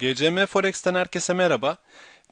GCM Forex'ten herkese merhaba.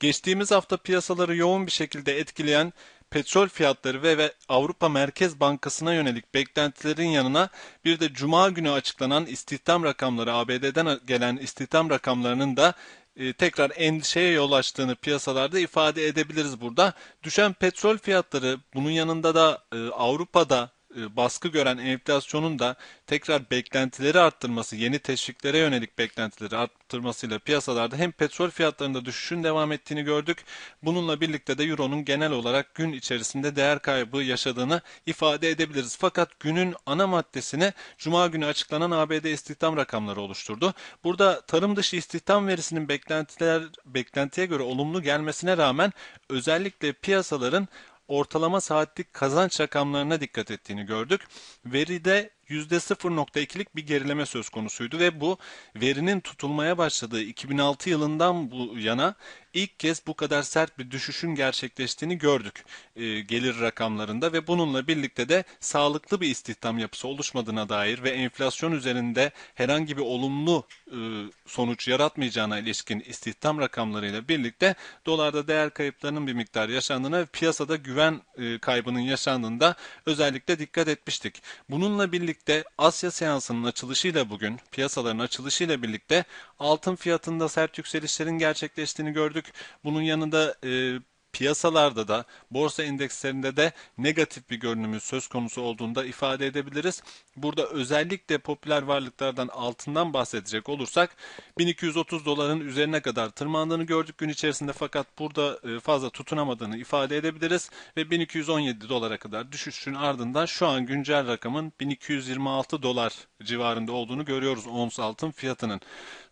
Geçtiğimiz hafta piyasaları yoğun bir şekilde etkileyen petrol fiyatları ve, ve Avrupa Merkez Bankası'na yönelik beklentilerin yanına bir de Cuma günü açıklanan istihdam rakamları, ABD'den gelen istihdam rakamlarının da e, tekrar endişeye yol açtığını piyasalarda ifade edebiliriz burada. Düşen petrol fiyatları bunun yanında da e, Avrupa'da baskı gören enflasyonun da tekrar beklentileri arttırması, yeni teşviklere yönelik beklentileri arttırmasıyla piyasalarda hem petrol fiyatlarında düşüşün devam ettiğini gördük. Bununla birlikte de Euro'nun genel olarak gün içerisinde değer kaybı yaşadığını ifade edebiliriz. Fakat günün ana maddesini Cuma günü açıklanan ABD istihdam rakamları oluşturdu. Burada tarım dışı istihdam verisinin beklentiler beklentiye göre olumlu gelmesine rağmen özellikle piyasaların ortalama saatlik kazanç rakamlarına dikkat ettiğini gördük. Veride %0.2'lik bir gerileme söz konusuydu ve bu verinin tutulmaya başladığı 2006 yılından bu yana ilk kez bu kadar sert bir düşüşün gerçekleştiğini gördük e, gelir rakamlarında ve bununla birlikte de sağlıklı bir istihdam yapısı oluşmadığına dair ve enflasyon üzerinde herhangi bir olumlu e, sonuç yaratmayacağına ilişkin istihdam rakamlarıyla birlikte dolarda değer kayıplarının bir miktar yaşandığına ve piyasada güven e, kaybının yaşandığında özellikle dikkat etmiştik. Bununla birlikte Asya seansının açılışıyla bugün piyasaların açılışıyla birlikte altın fiyatında sert yükselişlerin gerçekleştiğini gördük. Bunun yanında e, piyasalarda da borsa endekslerinde de negatif bir görünümün söz konusu olduğunda ifade edebiliriz. Burada özellikle popüler varlıklardan altından bahsedecek olursak 1230 doların üzerine kadar tırmandığını gördük gün içerisinde fakat burada e, fazla tutunamadığını ifade edebiliriz ve 1217 dolara kadar düşüşün ardından şu an güncel rakamın 1226 dolar civarında olduğunu görüyoruz ons altın fiyatının.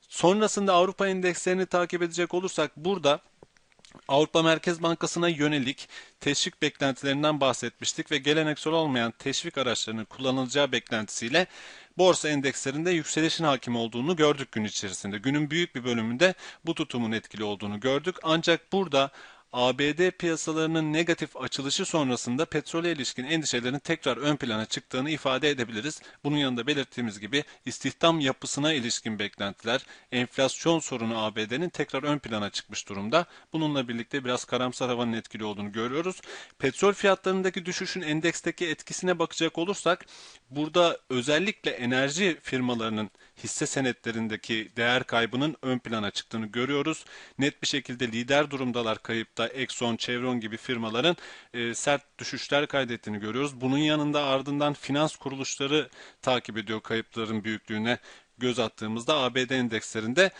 Sonrasında Avrupa endekslerini takip edecek olursak burada Avrupa Merkez Bankası'na yönelik teşvik beklentilerinden bahsetmiştik ve geleneksel olmayan teşvik araçlarının kullanılacağı beklentisiyle borsa endekslerinde yükselişin hakim olduğunu gördük gün içerisinde. Günün büyük bir bölümünde bu tutumun etkili olduğunu gördük. Ancak burada ABD piyasalarının negatif açılışı sonrasında petrole ilişkin endişelerin tekrar ön plana çıktığını ifade edebiliriz. Bunun yanında belirttiğimiz gibi istihdam yapısına ilişkin beklentiler, enflasyon sorunu ABD'nin tekrar ön plana çıkmış durumda. Bununla birlikte biraz karamsar havanın etkili olduğunu görüyoruz. Petrol fiyatlarındaki düşüşün endeksteki etkisine bakacak olursak burada özellikle enerji firmalarının hisse senetlerindeki değer kaybının ön plana çıktığını görüyoruz. Net bir şekilde lider durumdalar kayıpta Exxon, Chevron gibi firmaların e, sert düşüşler kaydettiğini görüyoruz. Bunun yanında ardından finans kuruluşları takip ediyor kayıpların büyüklüğüne göz attığımızda ABD endekslerinde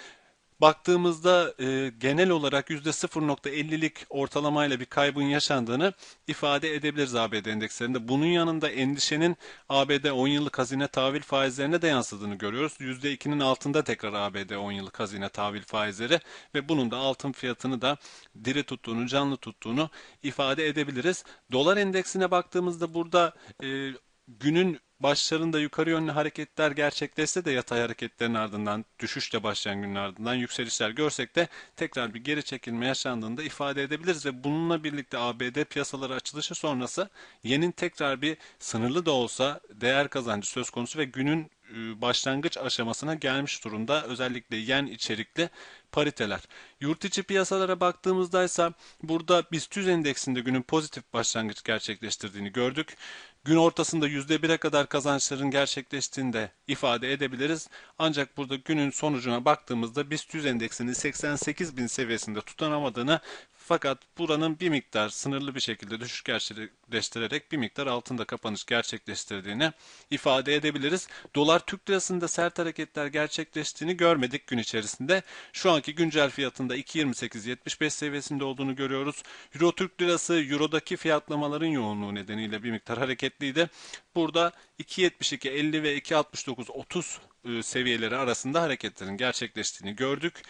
baktığımızda e, genel olarak %0.50'lik ortalamayla bir kaybın yaşandığını ifade edebiliriz ABD endekslerinde. Bunun yanında endişenin ABD 10 yıllık hazine tahvil faizlerine de yansıdığını görüyoruz. %2'nin altında tekrar ABD 10 yıllık hazine tahvil faizleri ve bunun da altın fiyatını da diri tuttuğunu, canlı tuttuğunu ifade edebiliriz. Dolar endeksine baktığımızda burada e, günün başlarında yukarı yönlü hareketler gerçekleşse de yatay hareketlerin ardından düşüşle başlayan günün ardından yükselişler görsek de tekrar bir geri çekilme yaşandığında ifade edebiliriz ve bununla birlikte ABD piyasaları açılışı sonrası yenin tekrar bir sınırlı da olsa değer kazancı söz konusu ve günün başlangıç aşamasına gelmiş durumda. Özellikle yen içerikli pariteler. Yurt içi piyasalara baktığımızda ise burada BIST 100 endeksinde günün pozitif başlangıç gerçekleştirdiğini gördük. Gün ortasında %1'e kadar kazançların gerçekleştiğini de ifade edebiliriz. Ancak burada günün sonucuna baktığımızda BIST 100 endeksinin 88 bin seviyesinde tutanamadığını fakat buranın bir miktar sınırlı bir şekilde düşüş gerçekleştirerek bir miktar altında kapanış gerçekleştirdiğini ifade edebiliriz. Dolar Türk lirasında sert hareketler gerçekleştiğini görmedik gün içerisinde. Şu anki güncel fiyatında 2.28.75 seviyesinde olduğunu görüyoruz. Euro Türk lirası Euro'daki fiyatlamaların yoğunluğu nedeniyle bir miktar hareketliydi. Burada 2.72.50 ve 2.69.30 e, seviyeleri arasında hareketlerin gerçekleştiğini gördük.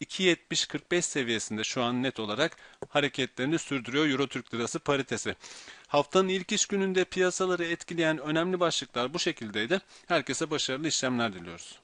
2.70-45 seviyesinde şu an net olarak hareketlerini sürdürüyor Euro Türk Lirası paritesi. Haftanın ilk iş gününde piyasaları etkileyen önemli başlıklar bu şekildeydi. Herkese başarılı işlemler diliyoruz.